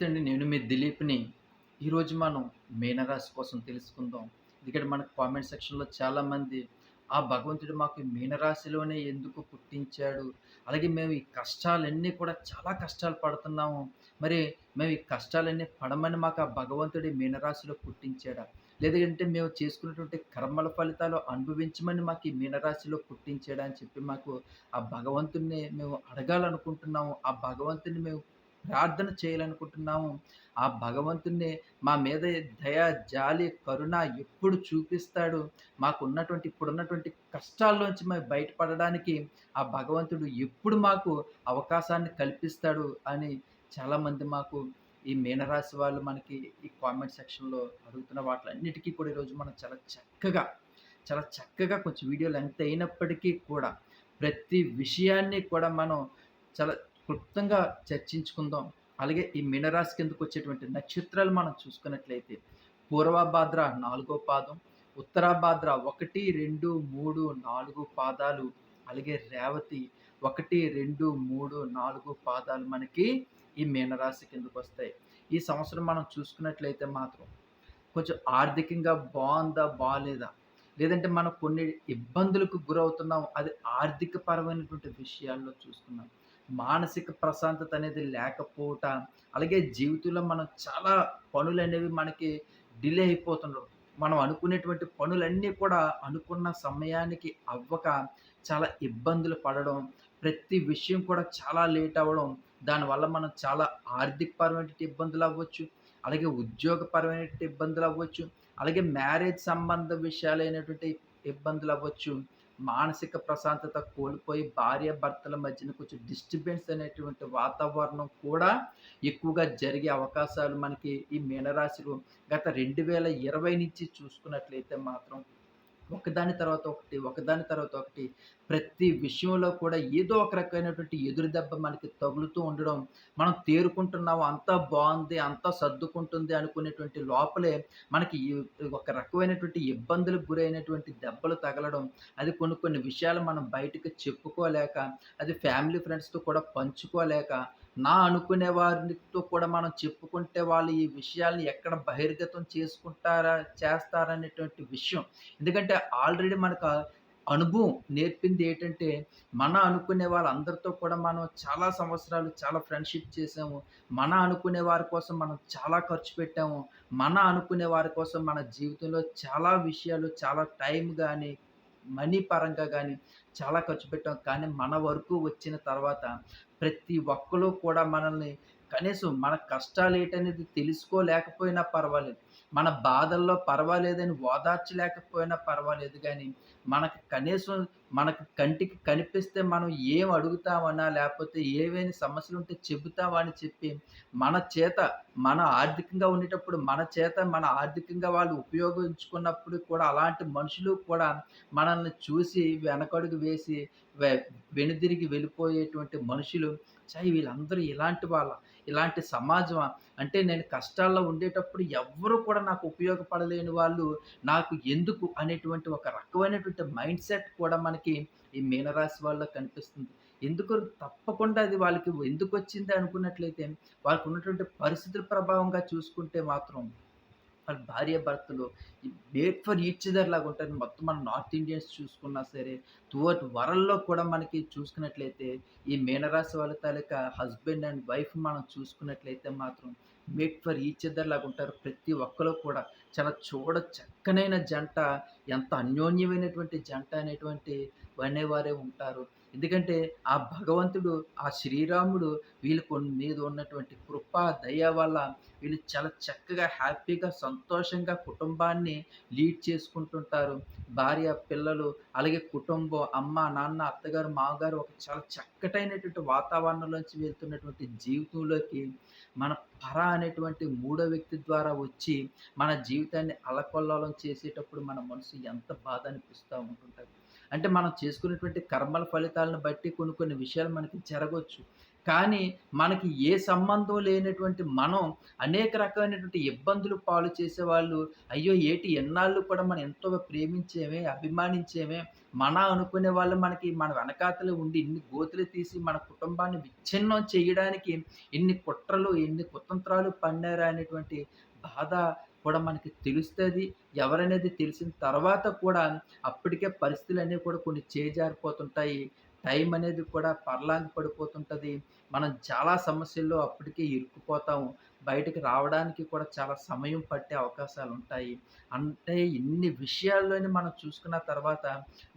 నమస్తే అండి నేను మీ దిలీప్ని ఈరోజు మనం మీనరాశి కోసం తెలుసుకుందాం. ఎందుకంటే మనకు కామెంట్ సెక్షన్లో చాలామంది ఆ భగవంతుడు మాకు మీనరాశిలోనే ఎందుకు పుట్టించాడు? అలాగే మేము ఈ కష్టాలన్నీ కూడా చాలా కష్టాలు పడుతున్నాము. మరి మేము ఈ కష్టాలన్నీ పడమని మాకు ఆ భగవంతుడి మీనరాశిలో పుట్టించాడా? లేదంటే మేము చేసుకున్నటువంటి కర్మల ఫలితాలు అనుభవించమని మాకు ఈ మీనరాశిలో పుట్టించాడా? అని చెప్పి మాకు ఆ భగవంతుడిని మేము అడగాలనుకుంటున్నాము. ఆ భగవంతుని మేము ప్రార్థన చేయాలనుకుంటున్నాము. ఆ భగవంతుణ్ణి మా మీద దయ జాలి కరుణ ఎప్పుడు చూపిస్తాడు. మాకున్నటువంటి ఇప్పుడున్నటువంటి కష్టాల్లోంచి మేము బయటపడడానికి ఆ భగవంతుడు ఎప్పుడు మాకు అవకాశాన్ని కల్పిస్తాడు అని చాలామంది మాకు ఈ మీనరాశి వాళ్ళు మనకి ఈ కామెంట్ సెక్షన్లో అడుగుతున్న వాటిలన్నిటికీ కూడా ఈరోజు మనం చాలా చక్కగా చాలా చక్కగా కొంచెం వీడియో లెంగ్త్ అయినప్పటికీ కూడా ప్రతి విషయాన్ని కూడా మనం చాలా క్లుప్తంగా చర్చించుకుందాం. అలాగే ఈ మీనరాశి కిందకు వచ్చేటువంటి నక్షత్రాలు మనం చూసుకున్నట్లయితే పూర్వభాద్ర నాలుగో పాదం ఉత్తరాభాద్ర ఒకటి రెండు మూడు నాలుగు పాదాలు అలాగే రేవతి ఒకటి రెండు మూడు నాలుగు పాదాలు మనకి ఈ మీనరాశి కిందకు వస్తాయి? ఈ సంవత్సరం మనం చూసుకున్నట్లయితే మాత్రం కొంచెం ఆర్థికంగా బాగుందా బాగాలేదా లేదంటే మనం కొన్ని ఇబ్బందులకు గురవుతున్నాం అది ఆర్థిక పరమైనటువంటి విషయాల్లో చూసుకున్నాం. మానసిక ప్రశాంతత అనేది లేకపోవట అలాగే జీవితంలో మనం చాలా పనులు అనేవి మనకి డిలే అయిపోతున్నాం మనం అనుకునేటువంటి పనులన్నీ కూడా అనుకున్న సమయానికి అవ్వక చాలా ఇబ్బందులు పడడం ప్రతి విషయం కూడా చాలా లేట్ అవ్వడం దానివల్ల మనం చాలా ఆర్థికపరమైన ఇబ్బందులు అవ్వచ్చు అలాగే ఉద్యోగపరమైన ఇబ్బందులు అవ్వచ్చు అలాగే మ్యారేజ్ సంబంధ విషయాలైనటువంటి ఇబ్బందులు అవ్వచ్చు. మానసిక ప్రశాంతత కోల్పోయి భార్య భర్తల మధ్యన కొంచెం డిస్టర్బెన్స్ అనేటువంటి వాతావరణం కూడా ఎక్కువగా జరిగే అవకాశాలు మనకి ఈ మీనరాశిలో గత రెండు వేల ఇరవై నుంచి చూసుకున్నట్లయితే మాత్రం ఒకదాని తర్వాత ఒకటి ఒకదాని తర్వాత ఒకటి. ప్రతి విషయంలో కూడా ఏదో ఒక రకమైనటువంటి ఎదురు దెబ్బ మనకి తగులుతూ ఉండడం మనం తేరుకుంటున్నాము అంతా బాగుంది అంతా సర్దుకుంటుంది అనుకునేటువంటి లోపలే మనకి ఒక రకమైనటువంటి ఇబ్బందులకు గురైనటువంటి దెబ్బలు తగలడం అది కొన్ని కొన్ని విషయాలు మనం బయటకు చెప్పుకోలేక అది ఫ్యామిలీ ఫ్రెండ్స్తో కూడా పంచుకోలేక నా అనుకునే వారితో కూడా మనం చెప్పుకుంటే వాళ్ళు ఈ విషయాల్ని ఎక్కడ బహిర్గతం చేసుకుంటారా చేస్తారనేటువంటి విషయం. ఎందుకంటే ఆల్రెడీ మనకు అనుభవం నేర్పింది ఏంటంటే మన అనుకునే వాళ్ళందరితో కూడా మనం చాలా సంవత్సరాలు చాలా ఫ్రెండ్షిప్ చేసాము. మన అనుకునే వారి కోసం మనం చాలా ఖర్చు పెట్టాము. మన అనుకునే వారి కోసం మన జీవితంలో చాలా విషయాలు చాలా టైం కానీ మనీ పరంగా కానీ చాలా ఖర్చు పెట్టాం. కానీ మన వరకు వచ్చిన తర్వాత ప్రతి ఒక్కరు కూడా మనల్ని కనీసం మన కష్టాలు ఏంటనేది తెలుసుకోలేకపోయినా పర్వాలేదు. మన బాధల్లో పర్వాలేదని ఓదార్చలేకపోయినా పర్వాలేదు కానీ మనకు కనీసం మనకు కంటికి కనిపిస్తే మనం ఏం అడుగుతామన్నా లేకపోతే ఏవైనా సమస్యలు ఉంటే చెబుతావా అని చెప్పి మన చేత మన ఆర్థికంగా ఉండేటప్పుడు మన చేత మన ఆర్థికంగా వాళ్ళు ఉపయోగించుకున్నప్పుడు కూడా అలాంటి మనుషులు కూడా మనల్ని చూసి వెనకడుగు వేసి వె- వెనుదిరిగి వెళ్ళిపోయేటువంటి మనుషులు. చై వీళ్ళందరూ ఇలాంటి వాళ్ళ ఇలాంటి సమాజం అంటే నేను కష్టాల్లో ఉండేటప్పుడు ఎవ్వరు కూడా నాకు ఉపయోగపడలేని వాళ్ళు నాకు ఎందుకు అనేటువంటి ఒక రకమైనటువంటి మైండ్ సెట్ కూడా మనకి ఈ మీనరాశి వాళ్ళలో కనిపిస్తుంది. ఎందుకు తప్పకుండా అది వాళ్ళకి ఎందుకు వచ్చింది అనుకున్నట్లయితే వాళ్ళకు ఉన్నటువంటి పరిస్థితుల ప్రభావంగా చూసుకుంటే మాత్రం వాళ్ళ భార్య భర్తలు బేట్ ఫర్ ఈచ్ అదర్ లాగా ఉంటారు మొత్తం మన నార్త్ ఇండియన్స్ చూసుకున్నా సరే టువర్డ్ వరల్డ్లో కూడా మనకి చూసుకున్నట్లయితే ఈ మీనరాశి వాళ్ళ తాలూకా హస్బెండ్ అండ్ వైఫ్ మనం చూసుకున్నట్లయితే మాత్రం మేట్ ఫర్ ఈచ్ అదర్ లాగా ఉంటారు. ప్రతి ఒక్కరు కూడా చాలా చూడ చక్కనైన జంట ఎంత అన్యోన్యమైనటువంటి జంట అనేటువంటి అనేవారే ఉంటారు. ఎందుకంటే ఆ భగవంతుడు ఆ శ్రీరాముడు వీళ్ళకు మీద ఉన్నటువంటి కృప దయ వల్ల వీళ్ళు చాలా చక్కగా హ్యాపీగా సంతోషంగా కుటుంబాన్ని లీడ్ చేసుకుంటుంటారు. భార్య పిల్లలు అలాగే కుటుంబం అమ్మ నాన్న అత్తగారు మామగారు ఒక చాలా చక్కటైనటువంటి వాతావరణంలోంచి వెళ్తున్నటువంటి జీవితంలోకి మన పర అనేటువంటి మూడో వ్యక్తి ద్వారా వచ్చి మన జీవితాన్ని అలకొల్లోలం చేసేటప్పుడు మన మనసు ఎంత బాధ అనిపిస్తూ ఉంటుంటుంది అంటే మనం చేసుకునేటువంటి కర్మల ఫలితాలను బట్టి కొన్ని కొన్ని విషయాలు మనకి జరగవచ్చు కానీ మనకి ఏ సంబంధం లేనటువంటి మనం అనేక రకమైనటువంటి ఇబ్బందులు పాలు చేసేవాళ్ళు అయ్యో ఏటి ఎన్నాళ్ళు కూడా మనం ఎంతో ప్రేమించేమే అభిమానించేమే మన అనుకునే వాళ్ళు మనకి మన వెనకాతలు ఉండి ఇన్ని గోతులు తీసి మన కుటుంబాన్ని విచ్ఛిన్నం చేయడానికి ఎన్ని కుట్రలు ఎన్ని కుతంత్రాలు పన్నారా అనేటువంటి బాధ కూడా మనకి తెలుస్తుంది. ఎవరనేది తెలిసిన తర్వాత కూడా అప్పటికే పరిస్థితులు అనేవి కూడా కొన్ని చేజారిపోతుంటాయి టైం అనేది కూడా పర్లాంగి పడిపోతుంటుంది. మనం చాలా సమస్యల్లో అప్పటికే ఇరుక్కుపోతాము. బయటకు రావడానికి కూడా చాలా సమయం పట్టే అవకాశాలు ఉంటాయి అంటే ఇన్ని విషయాల్లోనే మనం చూసుకున్న తర్వాత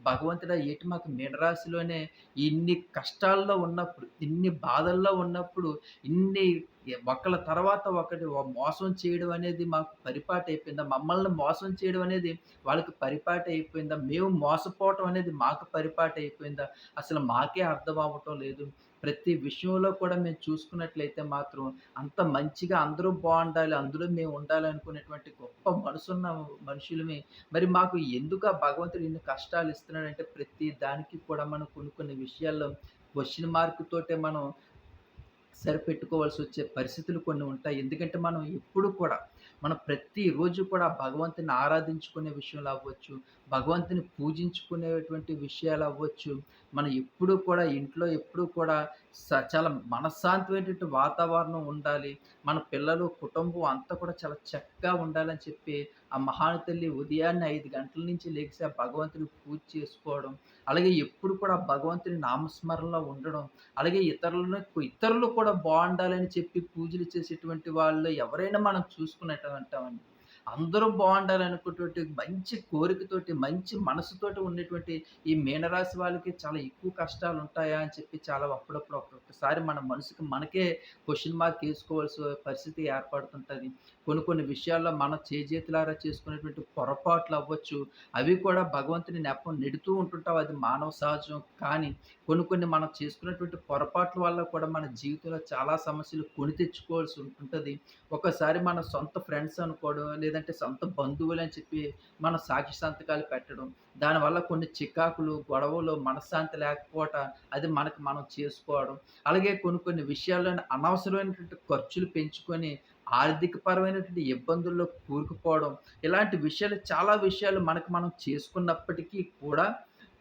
భగవంతుడా ఏటి మాకు మీనరాశిలోనే ఇన్ని కష్టాల్లో ఉన్నప్పుడు ఇన్ని బాధల్లో ఉన్నప్పుడు ఇన్ని ఒకళ్ళ తర్వాత ఒకటి మోసం చేయడం అనేది మాకు పరిపాటి అయిపోయిందా? మమ్మల్ని మోసం చేయడం అనేది వాళ్ళకి పరిపాటి అయిపోయిందా? మేము మోసపోవటం అనేది మాకు పరిపాటి అయిపోయిందా? అసలు మాకే అర్థం అవ్వటం లేదు. ప్రతి విషయంలో కూడా మేము చూసుకున్నట్లయితే మాత్రం అంత మంచిగా అందరూ బాగుండాలి అందులో మేము ఉండాలి అనుకునేటువంటి గొప్ప మనసున్న మనుషులమే. మరి మాకు ఎందుకు ఆ భగవంతుడు ఇన్ని కష్టాలు ఇస్తున్నాడంటే ప్రతి దానికి కూడా మనం కొన్ని కొన్ని విషయాల్లో క్వశ్చన్ మార్క్ తోటే మనం సరిపెట్టుకోవాల్సి వచ్చే పరిస్థితులు కొన్ని ఉంటాయి. ఎందుకంటే మనం ఎప్పుడు కూడా మనం ప్రతిరోజు కూడా భగవంతుని ఆరాధించుకునే విషయాలు అవ్వచ్చు భగవంతుని పూజించుకునేటువంటి విషయాలు అవ్వచ్చు. మనం ఎప్పుడు కూడా ఇంట్లో ఎప్పుడు కూడా చాలా మనశ్శాంతమైనటువంటి వాతావరణం ఉండాలి. మన పిల్లలు కుటుంబం అంతా కూడా చాలా చక్కగా ఉండాలని చెప్పి ఆ మహాను తల్లి ఉదయాన్నే ఐదు గంటల నుంచి లేచి ఆ భగవంతుని పూజ చేసుకోవడం అలాగే ఎప్పుడు కూడా భగవంతుని నామస్మరణలో ఉండడం అలాగే ఇతరులను ఇతరులు కూడా బాగుండాలని చెప్పి పూజలు చేసేటువంటి వాళ్ళు ఎవరైనా మనం చూసుకున్నట్టు అంటామండి అందరూ బాగుండాలి అనుకున్నటువంటి మంచి కోరికతోటి మంచి మనసుతోటి ఉన్నటువంటి ఈ మీనరాశి వాళ్ళకి చాలా ఎక్కువ కష్టాలు ఉంటాయా అని చెప్పి చాలా అప్పుడప్పుడు ఒక్కొక్కసారి మన మనసుకి మనకే క్వశ్చన్ మార్క్ వేసుకోవాల్సిన పరిస్థితి ఏర్పడుతుంటుంది. కొన్ని కొన్ని విషయాల్లో మనం చేజేతులారా చేసుకునేటువంటి పొరపాట్లు అవ్వచ్చు. అవి కూడా భగవంతుని నెపం నెడుతూ ఉంటుంటాం అది మానవ సహజం. కానీ కొన్ని కొన్ని మనం చేసుకున్నటువంటి పొరపాట్ల వల్ల కూడా మన జీవితంలో చాలా సమస్యలు కొని తెచ్చుకోవాల్సి ఉంటుంటుంది. ఒకసారి మన సొంత ఫ్రెండ్స్ అనుకోవడం లేదంటే సొంత బంధువులు అని చెప్పి మన సాక్షి సంతకాలు పెట్టడం దానివల్ల కొన్ని చికాకులు గొడవలు మనశ్శాంతి లేకపోవటం అది మనకు మనం చేసుకోవడం అలాగే కొన్ని కొన్ని విషయాల్లో అనవసరమైనటువంటి ఖర్చులు పెంచుకొని ఆర్థికపరమైనటువంటి ఇబ్బందుల్లో కూరుకుపోవడం ఇలాంటి విషయాలు చాలా విషయాలు మనకు మనం చేసుకున్నప్పటికీ కూడా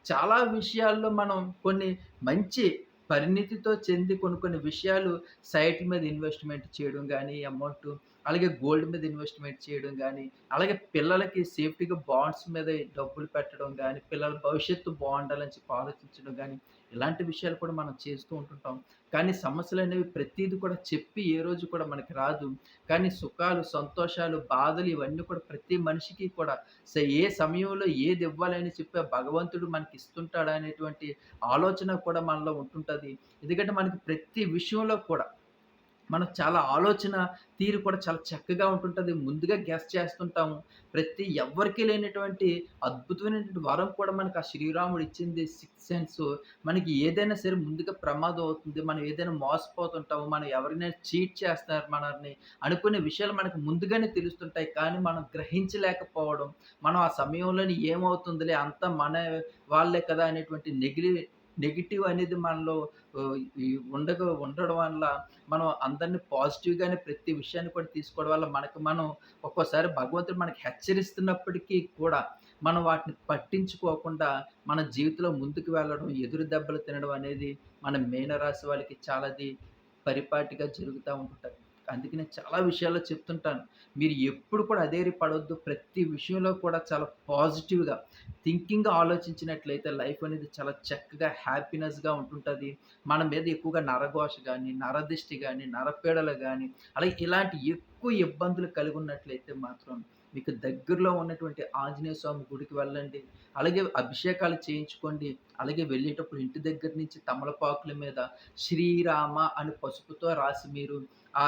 చాలా విషయాల్లో మనం కొన్ని మంచి పరిణితితో చెంది కొన్ని కొన్ని విషయాలు సైట్ మీద ఇన్వెస్ట్మెంట్ చేయడం కానీ అమౌంట్ అలాగే గోల్డ్ మీద ఇన్వెస్ట్మెంట్ చేయడం కానీ అలాగే పిల్లలకి సేఫ్టీగా బాండ్స్ మీద డబ్బులు పెట్టడం కానీ పిల్లల భవిష్యత్తు బాగుండాలని చెప్పి ఆలోచించడం కానీ ఇలాంటి విషయాలు కూడా మనం చేస్తూ ఉంటుంటాం. కానీ సమస్యలు అనేవి ప్రతిదీ కూడా చెప్పి ఏ రోజు కూడా మనకి రాదు. కానీ సుఖాలు సంతోషాలు బాధలు ఇవన్నీ కూడా ప్రతి మనిషికి కూడా ఏ సమయంలో ఏది ఇవ్వాలని చెప్పి భగవంతుడు మనకి ఇస్తుంటాడు అనేటువంటి ఆలోచన కూడా మనలో ఉంటుంటుంది. ఎందుకంటే మనకి ప్రతి విషయంలో కూడా మనకు చాలా ఆలోచన తీరు కూడా చాలా చక్కగా ఉంటుంటుంది. ముందుగా గెస్ చేస్తుంటాము. ప్రతి ఎవ్వరికీ లేనటువంటి అద్భుతమైనటువంటి వరం కూడా మనకు ఆ శ్రీరాముడు ఇచ్చింది సిక్స్ సెన్స్. మనకి ఏదైనా సరే ముందుగా ప్రమాదం అవుతుంది. మనం ఏదైనా మోసపోతుంటాము. మనం ఎవరైనా చీట్ చేస్తారు మనల్ని అనుకునే విషయాలు మనకు ముందుగానే తెలుస్తుంటాయి. కానీ మనం గ్రహించలేకపోవడం మనం ఆ సమయంలోని ఏమవుతుందిలే అంతా మన వాళ్ళే కదా అనేటువంటి నెగిలి నెగిటివ్ అనేది మనలో ఉండక ఉండడం వల్ల మనం అందరిని పాజిటివ్గానే ప్రతి విషయాన్ని కూడా తీసుకోవడం వల్ల మనకు మనం ఒక్కోసారి భగవంతుడు మనకి హెచ్చరిస్తున్నప్పటికీ కూడా మనం వాటిని పట్టించుకోకుండా మన జీవితంలో ముందుకు వెళ్ళడం ఎదురు దెబ్బలు తినడం అనేది మన మీనరాశి వాళ్ళకి చాలాది పరిపాటిగా జరుగుతూ అందుకే నేను చాలా విషయాల్లో చెప్తుంటాను. మీరు ఎప్పుడు కూడా అదేరి పడవద్దు ప్రతి విషయంలో కూడా చాలా పాజిటివ్గా థింకింగ్ ఆలోచించినట్లయితే లైఫ్ అనేది చాలా చక్కగా హ్యాపీనెస్గా ఉంటుంటుంది. మన మీద ఎక్కువగా నరఘోష కానీ నరదిష్టి కానీ నరపీడలు కానీ అలాగే ఇలాంటి ఎక్కువ ఇబ్బందులు కలిగి ఉన్నట్లయితే మాత్రం మీకు దగ్గరలో ఉన్నటువంటి ఆంజనేయ స్వామి గుడికి వెళ్ళండి. అలాగే అభిషేకాలు చేయించుకోండి. అలాగే వెళ్ళేటప్పుడు ఇంటి దగ్గర నుంచి తమలపాకుల మీద శ్రీరామ అని పసుపుతో రాసి మీరు ఆ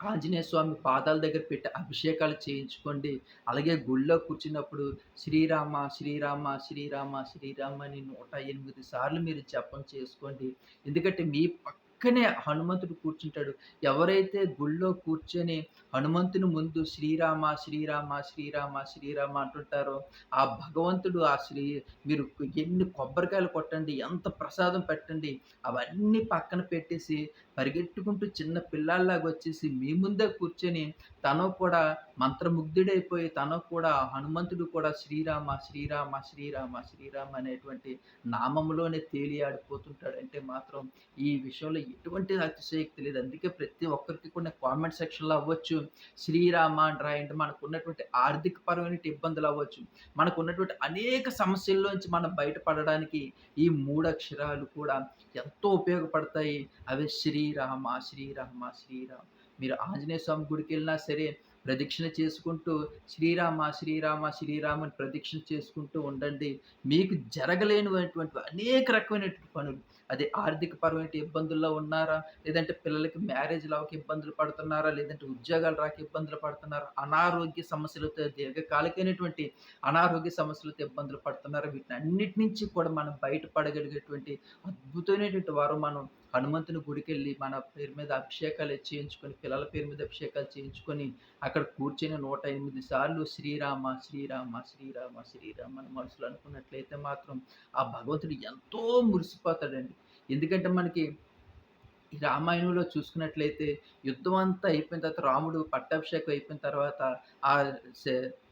ఆంజనేయ స్వామి పాదాల దగ్గర పెట్టి అభిషేకాలు చేయించుకోండి. అలాగే గుళ్ళో కూర్చున్నప్పుడు శ్రీరామ శ్రీరామ శ్రీరామ శ్రీరామ అని నూట ఎనిమిది సార్లు మీరు జపం చేసుకోండి. ఎందుకంటే మీ పక్క పక్కనే హనుమంతుడు కూర్చుంటాడు. ఎవరైతే గుళ్ళో కూర్చొని హనుమంతుని ముందు శ్రీరామ, శ్రీరామ, శ్రీరామ, శ్రీరామ అంటుంటారో, ఆ భగవంతుడు ఆ శ్రీ మీరు ఎన్ని కొబ్బరికాయలు కొట్టండి, ఎంత ప్రసాదం పెట్టండి, అవన్నీ పక్కన పెట్టేసి పరిగెట్టుకుంటూ చిన్న పిల్లల్లాగా వచ్చేసి మీ ముందే కూర్చొని తను కూడా మంత్రముగ్ధుడైపోయి తను కూడా హనుమంతుడు కూడా శ్రీరామ, శ్రీరామ, శ్రీరామ, శ్రీరామ అనేటువంటి నామంలోనే తేలియాడిపోతుంటాడు. అంటే మాత్రం ఈ విషయంలో ఎటువంటి అతిశయక్తి లేదు. అందుకే ప్రతి ఒక్కరికి కూడా కామెంట్ సెక్షన్‌లో అవ్వచ్చు, శ్రీరామ అని ఉన్నటువంటి మనకున్నటువంటి ఆర్థికపరమైన ఇబ్బందులు అవ్వచ్చు, మనకున్నటువంటి అనేక సమస్యల్లోంచి మనం బయటపడడానికి ఈ మూడు అక్షరాలు కూడా ఎంతో ఉపయోగపడతాయి. అవి శ్రీ శ్రీరామ, శ్రీరామ, శ్రీరామ. మీరు ఆంజనేయ స్వామి గుడికెళ్ళినా సరే ప్రదక్షిణ చేసుకుంటూ శ్రీరామ, శ్రీరామ, శ్రీరామని ప్రదక్షిణ చేసుకుంటూ ఉండండి. మీకు జరగలేనివటువంటి అనేక రకమైనటువంటి పనులు అది ఆర్థిక పరమైన ఇబ్బందుల్లో ఉన్నారా? లేదంటే పిల్లలకి మ్యారేజ్ అవ్వక ఇబ్బందులు పడుతున్నారా? లేదంటే ఉద్యోగాలు రాక ఇబ్బందులు పడుతున్నారా? అనారోగ్య సమస్యలతో దీర్ఘకాలికమైనటువంటి అనారోగ్య సమస్యలతో ఇబ్బందులు పడుతున్నారా? వీటన్నిటి నుంచి కూడా మనం బయటపడగలిగేటువంటి అద్భుతమైనటువంటి వారు మనం హనుమంతుని గుడికెళ్ళి మన పేరు మీద అభిషేకాలు చేయించుకొని, పిల్లల పేరు మీద అభిషేకాలు చేయించుకొని, అక్కడ కూర్చొని 108 సార్లు శ్రీరామ, శ్రీరామ, శ్రీరామ, శ్రీరామ అని మనసులో అనుకున్నట్లయితే మాత్రం ఆ భగవంతుడు ఎంతో మురిసిపోతాడండి. ఎందుకంటే మనకి ఈ రామాయణంలో చూసుకున్నట్లయితే యుద్ధం అంతా అయిపోయిన తర్వాత రాముడు పట్టాభిషేకం అయిపోయిన తర్వాత ఆ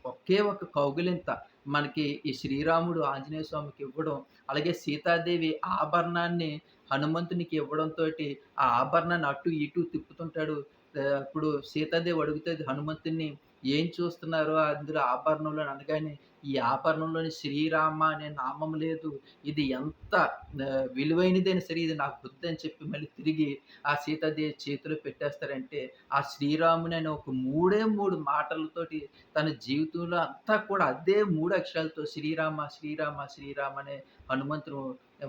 ఒకే ఒక కౌగులింత మనకి ఈ శ్రీరాముడు ఆంజనేయ స్వామికి ఇవ్వడం, అలాగే సీతాదేవి ఆభరణాన్ని హనుమంతునికి ఇవ్వడంతోటి ఆ ఆభరణాన్ని అటు ఇటు తిప్పుతుంటాడు. అప్పుడు సీతాదేవి అడుగుతుంది హనుమంతుని "ఏం చూస్తున్నారు అందులో ఆభరణంలో" అనగానే, "ఈ ఆభరణంలోని శ్రీరామ అనే నామం లేదు. ఇది ఎంత విలువైనదైన విలువైనదైనా సరే ఇది నాకు వద్దని చెప్పి మళ్ళీ తిరిగి ఆ సీతాదేవి చేతిలో పెట్టేస్తారంటే, ఆ శ్రీరాముని అనే ఒక మూడే మూడు మాటలతోటి తన జీవితంలో అంతా కూడా అదే మూడు అక్షరాలతో శ్రీరామ, శ్రీరామ, శ్రీరామ అనే హనుమంతుడు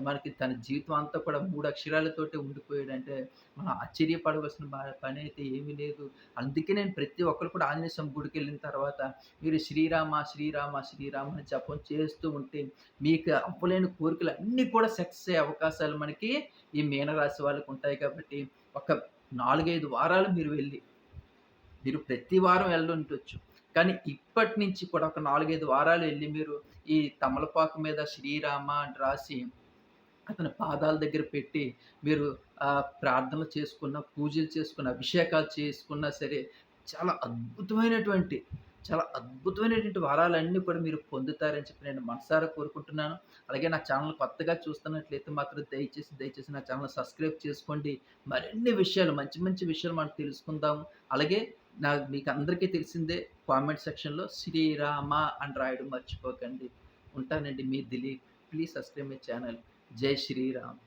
మనకి తన జీవితం అంతా కూడా మూడు అక్షరాలతోటే ఉండిపోయాడంటే, మనం ఆశ్చర్యపడవలసిన పని అయితే ఏమీ లేదు. అందుకే నేను ప్రతి ఒక్కరు కూడా ఆంజనేయ స్వామి గుడికెళ్ళిన తర్వాత మీరు శ్రీరామ, శ్రీరామ, శ్రీరామ అని జపం చేస్తూ ఉంటే, మీకు అవ్వలేని కోరికలు అన్నీ కూడా సక్సెస్ అయ్యే అవకాశాలు మనకి ఈ మీనరాశి వాళ్ళకి ఉంటాయి కాబట్టి, ఒక 4, 5 వారాలు మీరు వెళ్ళి, మీరు ప్రతి వారం వెళ్ళుండొచ్చు. కానీ ఇప్పటి నుంచి కూడా ఒక 4, 5 వారాలు వెళ్ళి మీరు ఈ తమలపాకు మీద శ్రీరామ అని రాసి, అతని పాదాల దగ్గర పెట్టి మీరు ప్రార్థనలు చేసుకున్న, పూజలు చేసుకున్న, అభిషేకాలు చేసుకున్నా సరే, చాలా అద్భుతమైనటువంటి, చాలా అద్భుతమైనటువంటి వరాలన్నీ కూడా మీరు పొందుతారని చెప్పి నేను మనసారా కోరుకుంటున్నాను. అలాగే నా ఛానల్ కొత్తగా చూస్తున్నట్లయితే మాత్రం దయచేసి, దయచేసి నా ఛానల్ సబ్స్క్రైబ్ చేసుకోండి. మరిన్ని విషయాలు మంచి మంచి విషయాలు మనం తెలుసుకుందాం. అలాగే నా మీకందరికీ తెలిసిందే కామెంట్ సెక్షన్‌లో శ్రీరామ అని రాయడం మర్చిపోకండి. ఉంటానండి మీ Dileep. Please subscribe my channel. Jai Shriram.